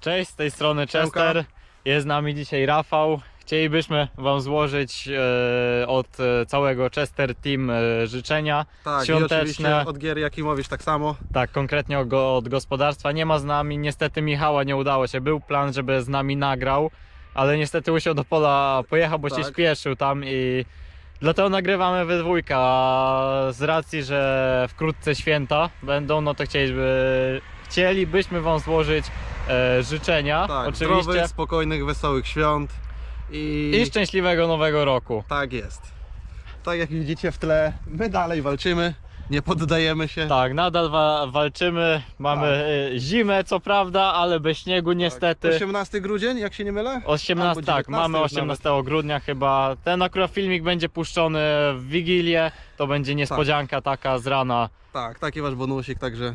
Cześć, z tej strony Siemka. Chester. Jest z nami dzisiaj Rafał. Chcielibyśmy Wam złożyć e, od e, całego Chester Team e, życzenia Tak, i świąteczne. oczywiście od Gier Jakimowicz tak samo. Tak, konkretnie od, go- od gospodarstwa. Nie ma z nami, niestety Michała nie udało się. Był plan, żeby z nami nagrał, ale niestety musiał do pola pojechał, bo się Tak. śpieszył tam i dlatego nagrywamy we dwójkę. A z racji, że wkrótce święta będą, no to chcieliby, chcielibyśmy Wam złożyć e, życzenia. Tak, oczywiście. zdrowych, spokojnych, wesołych świąt. I, I szczęśliwego nowego roku. tak jest. Tak jak widzicie w tle, my dalej walczymy, nie poddajemy się. Tak, nadal wa- walczymy. Mamy Tak. e, zimę, co prawda, ale bez śniegu niestety. 18 grudzień, jak się nie mylę? 18, Albo tak, 19 mamy już 18 grudnia chyba. Ten akurat filmik będzie puszczony w Wigilię. To będzie niespodzianka taka z rana. Tak, taki wasz bonusik, także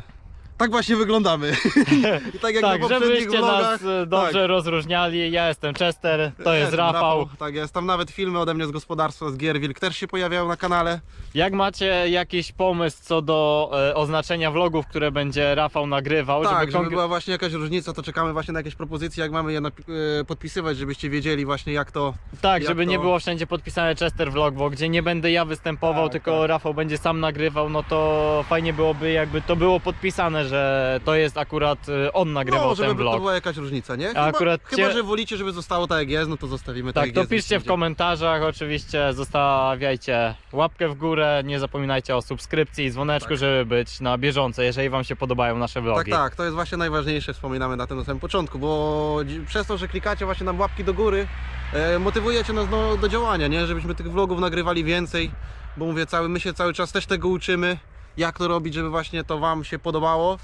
tak właśnie wyglądamy. I tak jak tak, na poprzednich żebyście vlogach. nas e, dobrze tak, rozróżniali. Ja jestem Chester, to jest Rafał. Tak jest, tam nawet filmy ode mnie z gospodarstwa, z Gier Wilk też się pojawiają na kanale. Jak macie jakiś pomysł co do e, oznaczenia vlogów, które będzie Rafał nagrywał, Tak, żeby konkre- była właśnie jakaś różnica, to czekamy właśnie na jakieś propozycje, jak mamy je e, podpisywać, żebyście wiedzieli właśnie jak to... Tak, Jak żeby nie to- było wszędzie podpisane Chester Vlog, bo gdzie nie będę ja występował, Tak, tylko tak. Rafał będzie sam nagrywał, no to fajnie byłoby jakby to było podpisane, że to jest akurat y, on nagrywał No, żeby ten to vlog. była jakaś różnica, nie? Chyba, akurat chyba że wolicie, żeby zostało tak jak jest, no to zostawimy tak, Tak, to piszcie w komentarzach, oczywiście zostawiajcie łapkę w górę, nie zapominajcie o subskrypcji i dzwoneczku, Tak. żeby być na bieżąco, jeżeli wam się podobają nasze Tak, vlogi. tak, to jest właśnie najważniejsze, wspominamy na tym na samym początku, bo przez to, że klikacie właśnie na łapki do góry, e, motywujecie nas do, do działania, nie? Żebyśmy tych vlogów nagrywali więcej, bo mówię, cały, my się cały czas też tego uczymy, jak to robić, żeby właśnie to wam się podobało.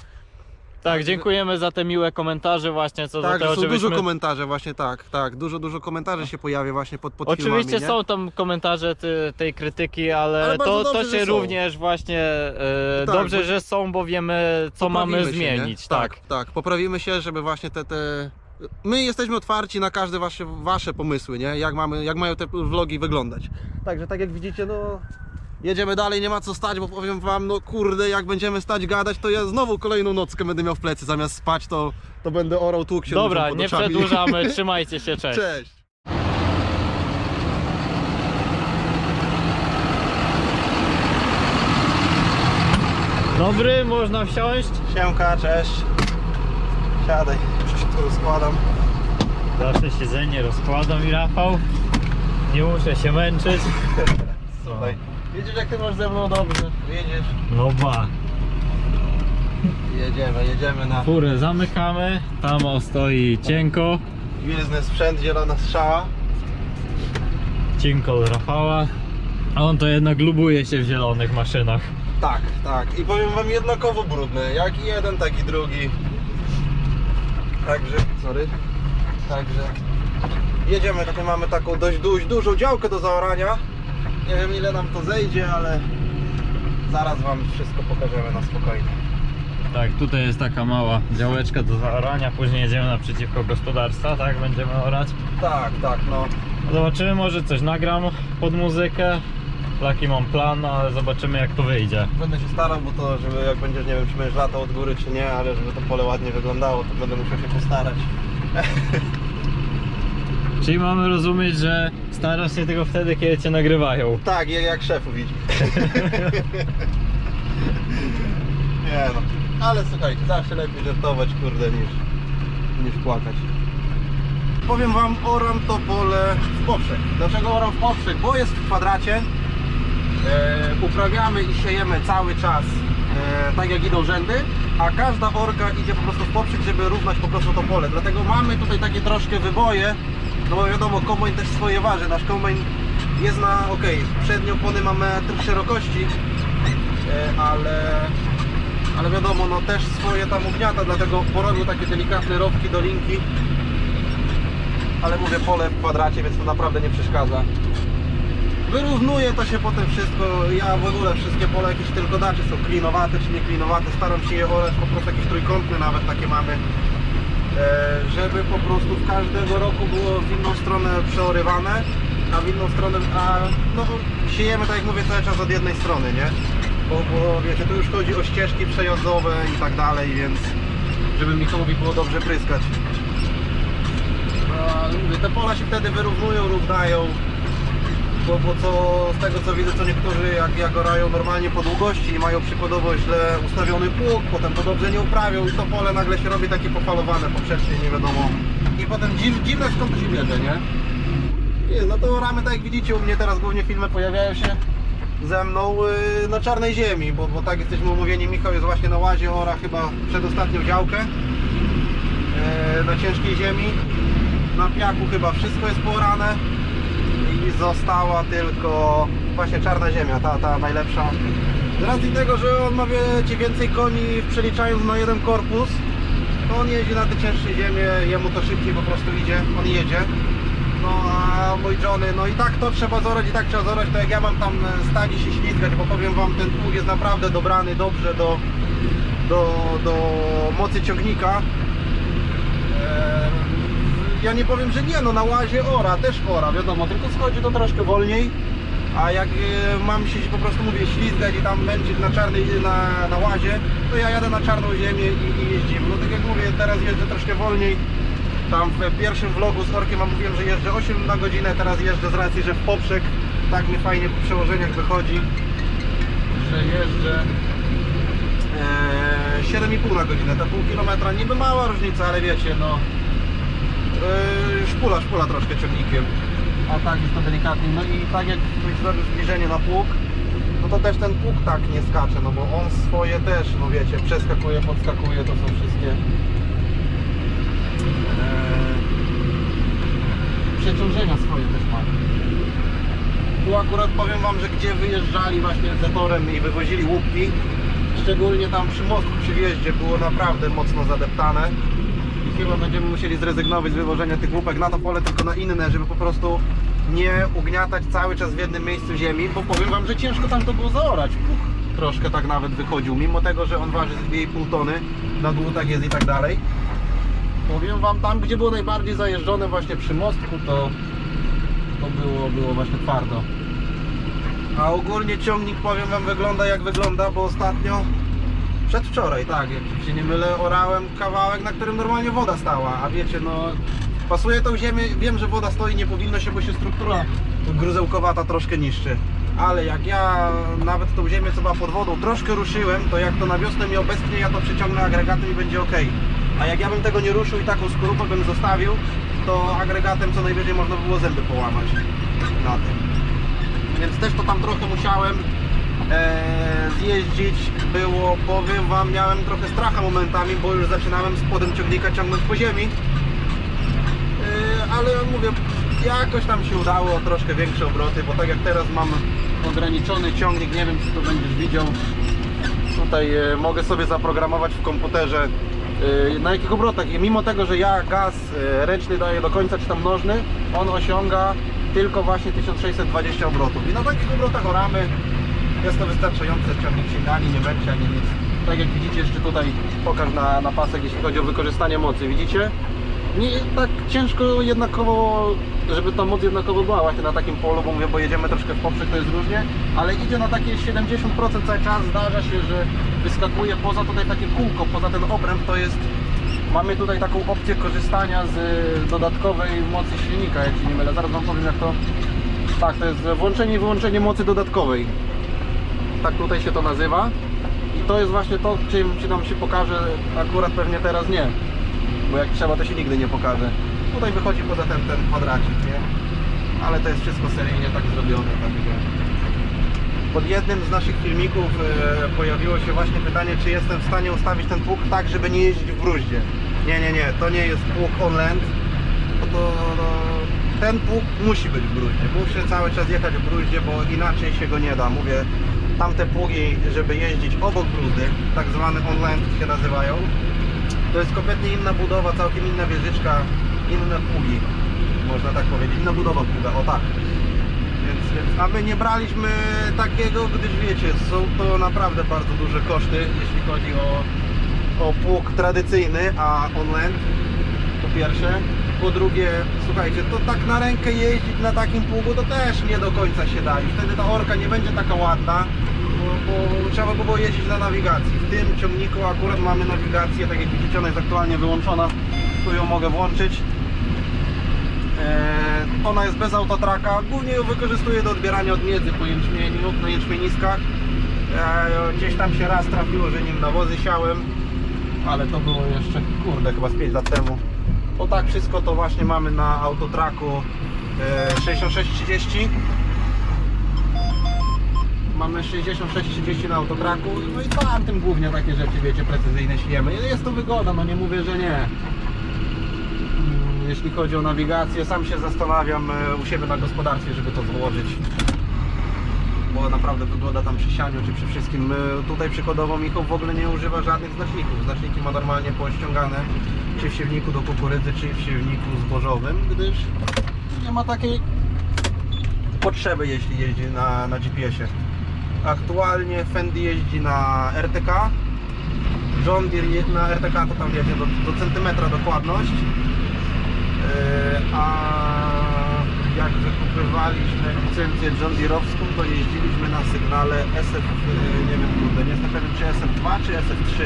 Tak, dziękujemy za te miłe komentarze właśnie, co tak, do tego, są dużo żebyśmy... komentarzy właśnie, tak, tak, dużo, dużo komentarzy się pojawia właśnie pod, pod Oczywiście filmami, nie? są tam komentarze ty, tej krytyki, ale, Ale to, to dobrze, że się również właśnie e, Tak, dobrze, bo- że są, bo wiemy co mamy się, zmienić. tak. tak, tak, poprawimy się, żeby właśnie te, te... My jesteśmy otwarci na każde wasze, wasze pomysły, nie? Jak, mamy, jak mają te vlogi wyglądać. Także tak jak widzicie, no... Jedziemy dalej, nie ma co stać, bo powiem wam, no kurde, jak będziemy stać gadać, to ja znowu kolejną nockę będę miał w plecy. Zamiast spać, to, to będę orał tłuk się Dobra, ludziom pod nie oczami. przedłużamy, trzymajcie się, cześć. Cześć! Dobry, można wsiąść? Siemka, cześć! Siadaj, już się tu rozkładam. Zawsze siedzenie rozkładam i Rafał. Nie muszę się męczyć. Słuchaj, jedziesz jak ty masz ze mną dobrze. Jedziesz. No ba. Jedziemy, jedziemy na Furę zamykamy, tam o stoi cienko, gwiezdny sprzęt, zielona strzała. cienko Rafała. A on to jednak lubuje się w zielonych maszynach. Tak, tak. I powiem wam jednakowo brudne. Jak i jeden, tak i drugi. Także, sorry. Także jedziemy, tutaj mamy taką dość, dość dużą działkę do zaorania. Nie wiem ile nam to zejdzie, ale zaraz wam wszystko pokażemy na spokojnie. Tak, tutaj jest taka mała działeczka do zaorania, później jedziemy naprzeciwko gospodarstwa, tak? Będziemy orać. Tak, tak, no. Zobaczymy, może coś nagram pod muzykę. Taki mam plan, ale zobaczymy jak to wyjdzie. Będę się starał, bo to, żeby jak będziesz, nie wiem, czy będziesz latał od góry, czy nie, ale żeby to pole ładnie wyglądało, to będę musiał się postarać. Czyli mamy rozumieć, że starasz się tylko wtedy, kiedy cię nagrywają. Tak, jak, jak szefu widzi. nie no. Ale słuchajcie, zawsze lepiej żartować, kurde, niż, niż płakać. Powiem wam, oram to pole w poprzek. Dlaczego oram w poprzek? Bo jest w kwadracie. E, uprawiamy i siejemy cały czas e, tak jak idą rzędy, a każda orka idzie po prostu w poprzek, żeby równać po prostu to pole. Dlatego mamy tutaj takie troszkę wyboje, no bo wiadomo, kombajn też swoje waży. Nasz kombajn jest na, ok, przednie opony ma metr szerokości, e, ale, ale wiadomo, no też swoje tam ugniata, dlatego porobił takie delikatne rowki do linki. Ale mówię, pole w kwadracie, więc to naprawdę nie przeszkadza. Wyrównuje to się potem wszystko. Ja w ogóle wszystkie pola jakieś tylko daczy są klinowate czy nie klinowate. Staram się je orać po prostu jakieś trójkątne nawet takie mamy. E, żeby po prostu w każdego roku było w inną stronę przeorywane, a w inną stronę, a no siejemy tak jak mówię cały czas od jednej strony, nie? Bo, bo wiecie, tu już chodzi o ścieżki przejazdowe i tak dalej, więc żeby Michałowi było dobrze pryskać. a mówię, te pola się wtedy wyrównują, równają. Bo, bo co z tego co widzę, co niektórzy jak, jak orają normalnie po długości i mają przykładowo źle ustawiony pług, potem to dobrze nie uprawią i to pole nagle się robi takie pofalowane poprzecznie, nie wiadomo. I potem dziw, dziwne skąd to się bierze, nie? No to oramy tak jak widzicie, u mnie teraz głównie filmy pojawiają się ze mną yy, na czarnej ziemi, bo, bo tak jesteśmy umówieni, Michał jest właśnie na łazie, ora chyba przedostatnią działkę yy, na ciężkiej ziemi. Na piachu chyba wszystko jest poorane i została tylko właśnie czarna ziemia, ta, ta najlepsza. Z racji tego, że on ma wiecie, więcej koni przeliczając na jeden korpus, to on jeździ na te cięższe ziemie, jemu to szybciej po prostu idzie, on jedzie. No a mój Johnny, no i tak to trzeba zorać, i tak trzeba zorać, to jak ja mam tam e, stanie się ślizgać, bo powiem wam, ten pług jest naprawdę dobrany dobrze do, do, do mocy ciągnika. Eee, ja nie powiem, że nie, no na łazie ora, też ora, wiadomo, tylko schodzi to troszkę wolniej. A jak e, mam się po prostu mówię ślizgać i tam będzie na czarnej na, na łazie, to ja jadę na czarną ziemię i, i jeździmy. No tak jak mówię, teraz jeżdżę troszkę wolniej. Tam w pierwszym vlogu z Orkiem mówiłem, że jeżdżę 8 na godzinę, teraz jeżdżę z racji, że w poprzek tak mi fajnie po przełożeniach wychodzi, że jeżdżę e, 7,5 na godzinę, to pół kilometra, niby mała różnica, ale wiecie, no e, szpula, szpula troszkę ciągnikiem, a tak jest to delikatnie, no i tak jak zrobił zbliżenie na pług, no to też ten pług tak nie skacze, no bo on swoje też, no wiecie, przeskakuje, podskakuje, to są wszystkie Eee, przeciążenia swoje też ma. Tu akurat powiem Wam, że gdzie wyjeżdżali właśnie z torem i wywozili łupki, szczególnie tam przy mostku przy wjeździe było naprawdę mocno zadeptane chyba będziemy musieli zrezygnować z wywożenia tych łupek na to pole, tylko na inne, żeby po prostu nie ugniatać cały czas w jednym miejscu ziemi, bo powiem Wam, że ciężko tam to było zaorać. Puch, troszkę tak nawet wychodził, mimo tego, że on waży z 2,5 tony, na dłutach jest i tak dalej. Powiem wam, tam gdzie było najbardziej zajeżdżone właśnie przy mostku, to, to było, było właśnie twardo. A ogólnie ciągnik, powiem wam, wygląda jak wygląda, bo ostatnio, przedwczoraj, tak, jak się nie mylę, orałem kawałek, na którym normalnie woda stała, a wiecie, no, pasuje tą ziemię, wiem, że woda stoi, nie powinno się, bo się struktura gruzełkowata troszkę niszczy. Ale jak ja nawet tą ziemię, co była pod wodą, troszkę ruszyłem, to jak to na wiosnę mi obestnie, ja to przyciągnę agregatem i będzie ok. A jak ja bym tego nie ruszył i taką skorupę bym zostawił, to agregatem co najwyżej można by było zęby połamać na tym. Więc też to tam trochę musiałem zjeździć. Było, powiem wam, miałem trochę stracha momentami, bo już zaczynałem spodem ciągnika ciągnąć po ziemi. E, ale mówię, jakoś tam się udało, troszkę większe obroty, bo tak jak teraz mam ograniczony ciągnik, nie wiem czy to będziesz widział, tutaj e, mogę sobie zaprogramować w komputerze e, na jakich obrotach i mimo tego, że ja gaz e, ręczny daję do końca czy tam nożny, on osiąga tylko właśnie 1620 obrotów i na takich obrotach oramy jest to wystarczające, ciągnik się ani nie męczy, ani nic. Tak jak widzicie jeszcze tutaj pokaż na, na pasek jeśli chodzi o wykorzystanie mocy, widzicie? Nie, tak ciężko jednakowo, żeby ta moc jednakowo była właśnie na takim polu, bo mówię, bo jedziemy troszkę w poprzek, to jest różnie, ale idzie na takie 70% cały czas, zdarza się, że wyskakuje poza tutaj takie kółko, poza ten obręb, to jest, mamy tutaj taką opcję korzystania z dodatkowej mocy silnika, jak się nie mylę, zaraz Wam powiem jak to, tak, to jest włączenie i wyłączenie mocy dodatkowej, tak tutaj się to nazywa i to jest właśnie to, czym ci nam się pokaże, akurat pewnie teraz nie, bo jak trzeba to się nigdy nie pokaże. Tutaj wychodzi poza ten, ten kwadracik, nie? Ale to jest wszystko seryjnie tak zrobione, także... Pod jednym z naszych filmików e, pojawiło się właśnie pytanie, czy jestem w stanie ustawić ten pług tak, żeby nie jeździć w bruździe. Nie, nie, nie, to nie jest pług on land, to, to, to ten pług musi być w bruździe. Muszę cały czas jechać w bruździe, bo inaczej się go nie da. Mówię, tamte pługi, żeby jeździć obok bruzdy, tak zwane on land się nazywają, to jest kompletnie inna budowa, całkiem inna wieżyczka, inne pługi, można tak powiedzieć, inna budowa pługa, o tak. Więc, więc, a my nie braliśmy takiego, gdyż wiecie, są to naprawdę bardzo duże koszty, jeśli chodzi o, o pług tradycyjny, a on-land, po pierwsze. Po drugie, słuchajcie, to tak na rękę jeździć na takim pługu to też nie do końca się da i wtedy ta orka nie będzie taka ładna, bo, trzeba by było jeździć na nawigacji. W tym ciągniku akurat mamy nawigację, tak jak widzicie ona jest aktualnie wyłączona, tu ją mogę włączyć E, ona jest bez autotraka. Głównie ją wykorzystuję do odbierania odmiedzy po jęczmieniu, na jęczmieniskach. E, gdzieś tam się raz trafiło, że nim nawozy siałem, ale to było jeszcze, kurde, chyba z 5 lat temu. O tak, wszystko to właśnie mamy na autotraku e, 6630. Mamy 6630 na autotraku, no i tam tym głównie takie rzeczy, wiecie, precyzyjne siejemy. Jest to wygoda, no nie mówię, że nie. Mm, Jeśli chodzi o nawigację, sam się zastanawiam e, u siebie na gospodarstwie, żeby to złożyć. Bo naprawdę wygląda tam przy sianiu czy przy wszystkim. E, Tutaj przykładowo Michał w ogóle nie używa żadnych znaczników. Znaczniki ma normalnie pościągane czy w siewniku do kukurydzy, czy w siewniku zbożowym, gdyż nie ma takiej potrzeby, jeśli jeździ na, na GPS-ie. Aktualnie Fendi jeździ na RTK. John Deere na RTK to tam jedzie do, do centymetra dokładność. Yy, a jak wykupywaliśmy licencję John Deere'owską, to jeździliśmy na sygnale SF, yy, nie wiem, kurde, nie jestem pewien czy SF2 czy SF3.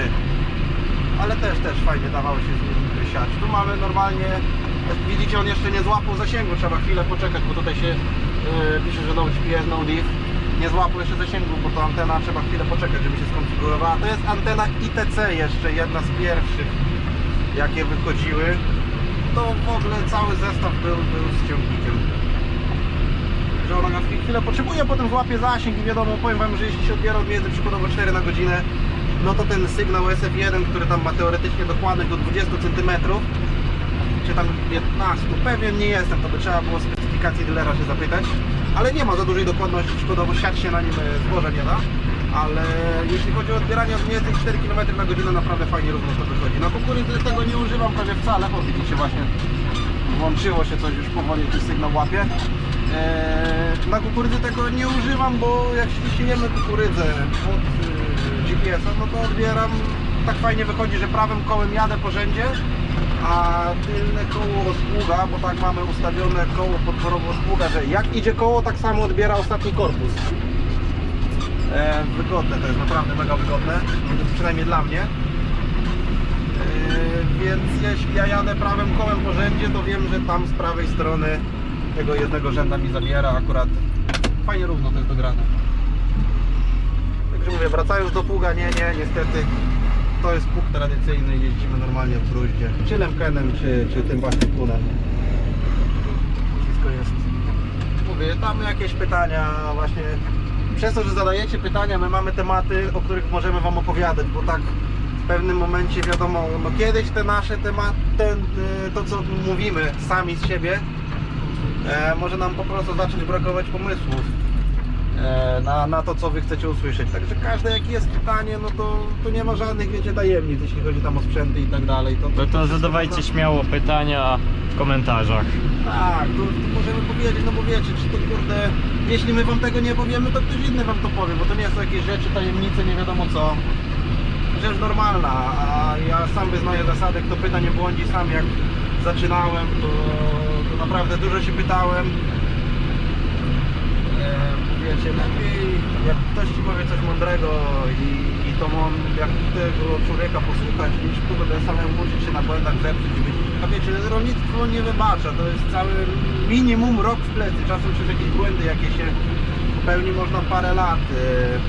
Ale też, też fajnie dawało się z nim siać. Tu mamy normalnie, widzicie on jeszcze nie złapał zasięgu, trzeba chwilę poczekać, bo tutaj się yy, pisze, że no GPS, no diff. Nie złapał jeszcze zasięgu, bo to antena trzeba chwilę poczekać, żeby się skonfigurowała. To jest antena ITC jeszcze, jedna z pierwszych, jakie wychodziły. To w ogóle cały zestaw był, był z ciągnikiem. Że ona na chwilę potrzebuje, potem złapie zasięg i wiadomo, powiem Wam, że jeśli się odbiera od między przykładowo 4 na godzinę, no to ten sygnał SF1, który tam ma teoretycznie dokładność do 20 cm, czy tam 15, pewien nie jestem, to by trzeba było specyfikacji się zapytać, ale nie ma za dużej dokładności, szkodowo siać się na nim e, zboże nie da, ale jeśli chodzi o odbieranie od między 4 km na godzinę, naprawdę fajnie równo to wychodzi. Na kukurydzy tego nie używam prawie wcale, bo widzicie właśnie włączyło się coś, już powoli jakiś sygnał łapie. Eee, na kukurydzy tego nie używam, bo jak ściśniemy kukurydzę od y, GPS-a, no to odbieram, tak fajnie wychodzi, że prawym kołem jadę po rzędzie, a tylne koło spługa, bo tak mamy ustawione koło podporowo spługa, że jak idzie koło, tak samo odbiera ostatni korpus. E, wygodne to jest, naprawdę mega wygodne, przynajmniej dla mnie. Yy, więc jeśli ja jadę prawym kołem po rzędzie, to wiem, że tam z prawej strony tego jednego rzęda mi zabiera akurat fajnie równo to jest dograne. Także mówię, wracając do pługa, nie, nie, niestety to jest pług tradycyjny, jeździmy normalnie w bruździe, czy lemkenem, czy, czy tym właśnie płunem. Wszystko jest. Mówię, tam jakieś pytania właśnie, przez to, że zadajecie pytania, my mamy tematy, o których możemy Wam opowiadać, bo tak w pewnym momencie wiadomo, no kiedyś te nasze tematy, ten, y, to co mówimy sami z siebie, e, może nam po prostu zacząć brakować pomysłów e, na, na to, co Wy chcecie usłyszeć. Także każde jakie jest pytanie, no to, to nie ma żadnych, wiecie, tajemnic, jeśli chodzi tam o sprzęty i tak dalej. To, No to zadawajcie śmiało pytania w komentarzach. tak, to, to możemy powiedzieć, no bo wiecie, czy to kurde, jeśli my wam tego nie powiemy, to ktoś inny wam to powie, bo to nie są jakieś rzeczy, tajemnice, nie wiadomo co. Rzecz normalna, a ja sam wyznaję zasady, kto pyta nie błądzi, sam jak zaczynałem, to, to naprawdę dużo się pytałem. E, wiecie, lepiej jak ktoś ci powie coś mądrego i, i to on, jak tego człowieka posłuchać, niż kurde samemu uczyć się na błędach zepsuć. A wiecie, rolnictwo nie wybacza, to jest cały minimum rok w plecy, czasem przez jakieś błędy, jakie się popełni, można parę lat e,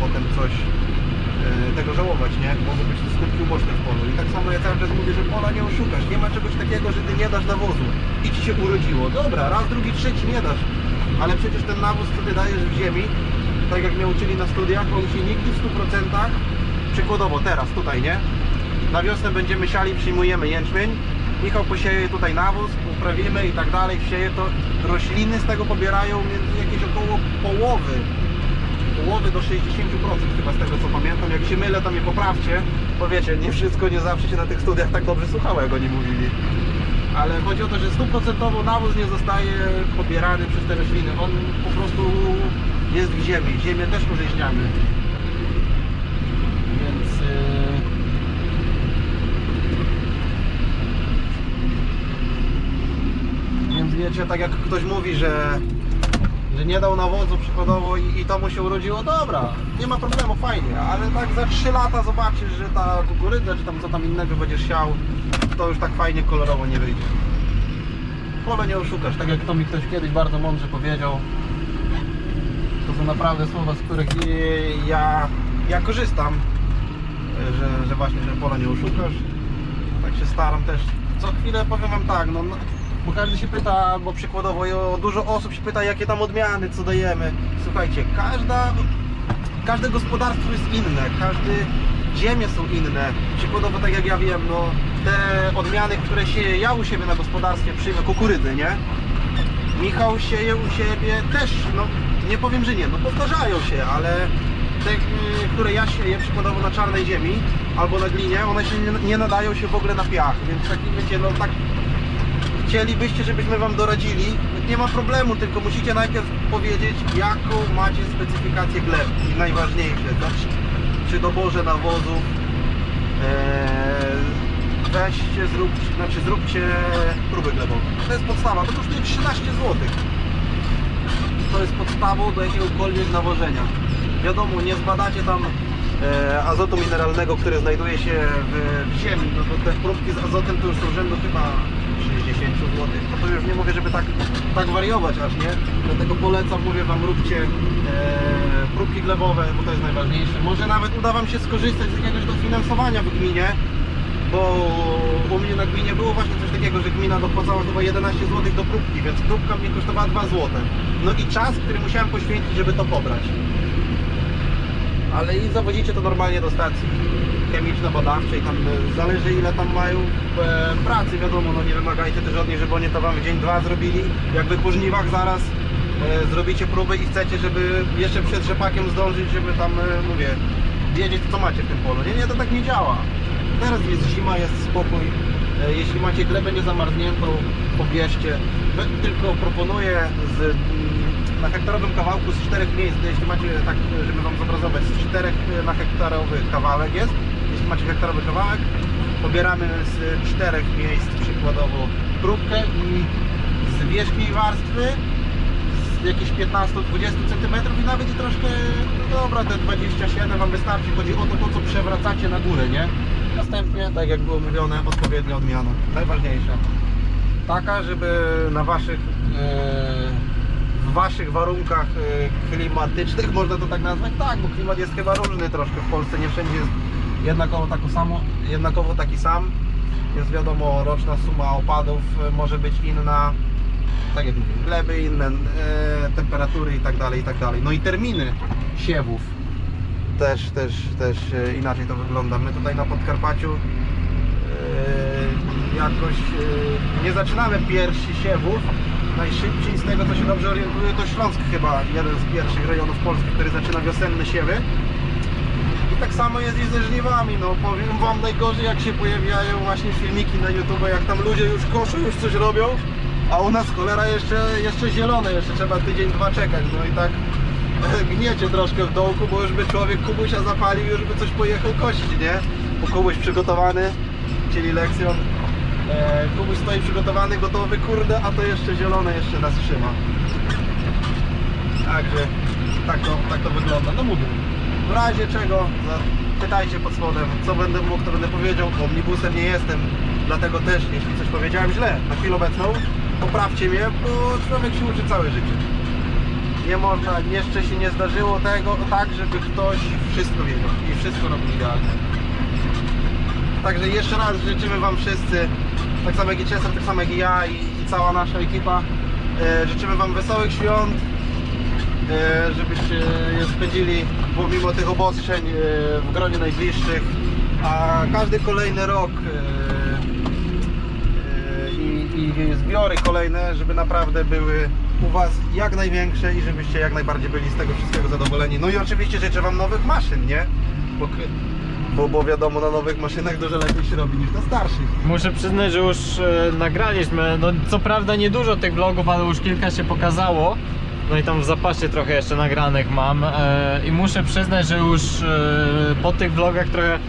potem coś e, tego żałować, nie? Mogą być to skutki uboczne w polu. I tak samo ja cały czas mówię, że pola nie oszukasz. Nie ma czegoś takiego, że ty nie dasz nawozu i ci się urodziło. Dobra, raz, drugi, trzeci nie dasz. Ale przecież ten nawóz, ty dajesz w ziemi, tak jak mnie uczyli na studiach, on się nigdy w 100% przykładowo teraz, tutaj, nie? Na wiosnę będziemy siali, przyjmujemy jęczmień. Michał posieje tutaj nawóz, uprawimy i tak dalej, wsieje to. Rośliny z tego pobierają jakieś około połowy połowy do 60% chyba z tego co pamiętam. Jak się mylę, to mnie poprawcie. Bo wiecie, nie wszystko, nie zawsze się na tych studiach tak dobrze słuchało, jak oni mówili. Ale chodzi o to, że stuprocentowo nawóz nie zostaje pobierany przez te rośliny. On po prostu jest w ziemi. Ziemię też urzeźniamy. Więc... Yy... Więc wiecie, tak jak ktoś mówi, że że nie dał nawozu przykładowo i, i to mu się urodziło, dobra, nie ma problemu, fajnie, ale tak za 3 lata zobaczysz, że ta kukurydza, czy tam co tam innego będziesz siał, to już tak fajnie kolorowo nie wyjdzie. pole nie oszukasz. Tak jak to mi ktoś kiedyś bardzo mądrze powiedział. To są naprawdę słowa, z których ja, ja korzystam. Że, że właśnie, że pola nie oszukasz. Tak się staram też. Co chwilę powiem wam tak, no, no bo każdy się pyta, bo przykładowo dużo osób się pyta, jakie tam odmiany, co dajemy. Słuchajcie, każda, każde gospodarstwo jest inne, każdy ziemie są inne. Przykładowo tak jak ja wiem, no te odmiany, które sieję ja u siebie na gospodarstwie przyjmę kukurydzy, nie? Michał sieje u siebie też, no nie powiem, że nie, no powtarzają się, ale te, które ja sieję przykładowo na czarnej ziemi albo na glinie, one się nie, nie nadają się w ogóle na piach, więc taki wiecie, no tak chcielibyście, żebyśmy wam doradzili, nie ma problemu, tylko musicie najpierw powiedzieć, jaką macie specyfikację gleb i najważniejsze, znaczy przy doborze nawozów Eee, weźcie, zróbcie, znaczy zróbcie próbę glebową. To jest podstawa, to kosztuje 13 zł. To jest podstawą do jakiegokolwiek nawożenia. Wiadomo, nie zbadacie tam e, azotu mineralnego, który znajduje się w, ziemi, no to te próbki z azotem to już są rzędu chyba 60 zł. No to już nie mówię, żeby tak, tak wariować aż, nie? Dlatego polecam, mówię wam, róbcie e, próbki glebowe, bo to jest najważniejsze. Może nawet uda wam się skorzystać z jakiegoś dofinansowania w gminie, bo u mnie na gminie było właśnie coś takiego, że gmina dopłacała chyba 11 zł do próbki, więc próbka mnie kosztowała 2 zł. No i czas, który musiałem poświęcić, żeby to pobrać. Ale i zawodzicie to normalnie do stacji chemiczno-badawczej, tam e, zależy ile tam mają e, pracy, wiadomo, no nie wymagajcie też od nich, żeby oni to wam w dzień, dwa zrobili. Jakby po żniwach zaraz e, zrobicie próby i chcecie, żeby jeszcze przed rzepakiem zdążyć, żeby tam, mówię, wiedzieć co macie w tym polu. Nie, nie, to tak nie działa. Teraz jest zima, jest spokój. Jeśli macie glebę niezamarzniętą, pobierzcie. Tylko proponuję z, mm, na hektarowym kawałku z czterech miejsc, jeśli macie tak, żeby wam zobrazować, z czterech na hektarowy kawałek jest. Macie hektarowy kawałek, pobieramy z czterech miejsc przykładowo próbkę i z wierzchniej warstwy z jakieś 15-20 cm i nawet i troszkę, no dobra, te 27 wam wystarczy. Chodzi o to, to co przewracacie na górę, nie? Następnie, tak jak było mówione, odpowiednia odmiana. Najważniejsza. Taka, żeby na waszych, e, w waszych warunkach e, klimatycznych, można to tak nazwać? Tak, bo klimat jest chyba różny troszkę w Polsce, nie wszędzie jest jednakowo, tako samo, jednakowo taki sam. Jest wiadomo, roczna suma opadów e, może być inna tak jak mówię, gleby inne, e, temperatury i tak dalej, i tak dalej. No i terminy siewów też, też, też e, inaczej to wygląda. My tutaj na Podkarpaciu e, jakoś e, nie zaczynamy pierwsi siewów. Najszybciej z tego co się dobrze orientuję to Śląsk chyba jeden z pierwszych rejonów Polski, który zaczyna wiosenne siewy. I tak samo jest i ze żniwami, no powiem wam najgorzej jak się pojawiają właśnie filmiki na YouTube, jak tam ludzie już koszą, już coś robią, a u nas cholera jeszcze, jeszcze zielone, jeszcze trzeba tydzień, dwa czekać, no i tak gniecie troszkę w dołku, bo już by człowiek kubusia zapalił, już by coś pojechał kosić, nie? Bo kubuś przygotowany, czyli lekcjon, e, kubuś stoi przygotowany, gotowy, kurde, a to jeszcze zielone jeszcze nas trzyma. Także tak to, tak to wygląda. No mówię. W razie czego pytajcie pod spodem, co będę mógł, to będę powiedział. Omnibusem nie jestem, dlatego też, jeśli coś powiedziałem źle na chwilę obecną, poprawcie mnie, bo człowiek się uczy całe życie. Nie można, jeszcze się nie zdarzyło tego tak, żeby ktoś wszystko wiedział i wszystko robił idealnie. Także jeszcze raz życzymy Wam wszyscy, tak samo jak i Czesar, tak samo jak i ja i, i cała nasza ekipa, e, życzymy Wam wesołych świąt, żebyście je spędzili pomimo tych obostrzeń e, w gronie najbliższych, a każdy kolejny rok e, e, i zbiory kolejne, żeby naprawdę były u Was jak największe i żebyście jak najbardziej byli z tego wszystkiego zadowoleni. No i oczywiście życzę Wam nowych maszyn, nie? Bo, bo, bo wiadomo, na nowych maszynach dużo lepiej się robi niż na starszych. Muszę przyznać, że już e, nagraliśmy, no co prawda niedużo tych vlogów, ale już kilka się pokazało. No i tam w zapasie trochę jeszcze nagranych mam e, i muszę przyznać, że już e, po tych vlogach trochę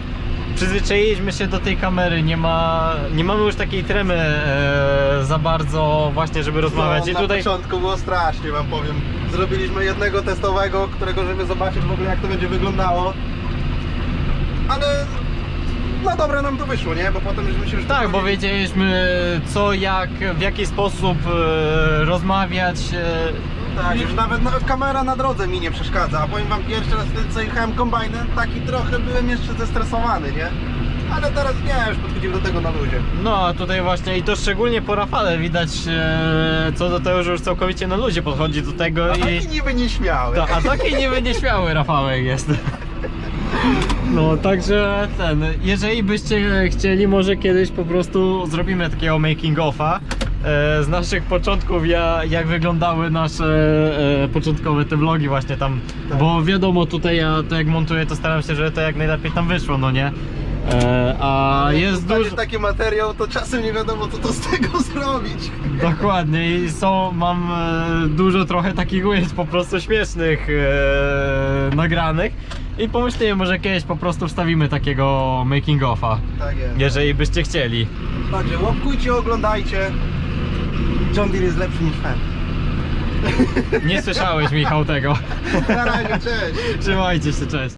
przyzwyczailiśmy się do tej kamery, nie ma, nie mamy już takiej tremy e, za bardzo właśnie, żeby rozmawiać no, i na tutaj początku było strasznie, wam powiem. Zrobiliśmy jednego testowego, którego żeby zobaczyć w ogóle jak to będzie wyglądało. Ale no dobra nam to wyszło, nie? Bo potem żeśmy się już Tak, bo wiedzieliśmy co, jak, w jaki sposób e, rozmawiać. E, Tak, już nawet, nawet kamera na drodze mi nie przeszkadza. A powiem wam pierwszy raz wtedy co jechałem kombajnem, taki trochę byłem jeszcze zestresowany, nie? Ale teraz nie, już podchodzimy do tego na luzie. No, a tutaj właśnie i to szczególnie po Rafale widać e, co do tego, że już całkowicie na luzie podchodzi do tego A i... taki niby nieśmiały. To, a taki niby nieśmiały Rafałek jest. No, także ten, jeżeli byście chcieli, może kiedyś po prostu zrobimy takiego making offa z naszych początków, ja, jak wyglądały nasze e, początkowe te vlogi właśnie tam, Tak. bo wiadomo tutaj ja to jak montuję to staram się, żeby to jak najlepiej tam wyszło, no nie? E, a jest dużo... taki materiał, to czasem nie wiadomo co to z tego zrobić. Dokładnie i są, mam e, dużo trochę takich ujęć po prostu śmiesznych e, nagranych i pomyślałem, może kiedyś po prostu wstawimy takiego making offa, Tak jest. jeżeli byście chcieli. Także łapkujcie, oglądajcie. John Deere jest lepszy niż fan. Nie słyszałeś Michał tego. Na razie, cześć. Trzymajcie się, cześć.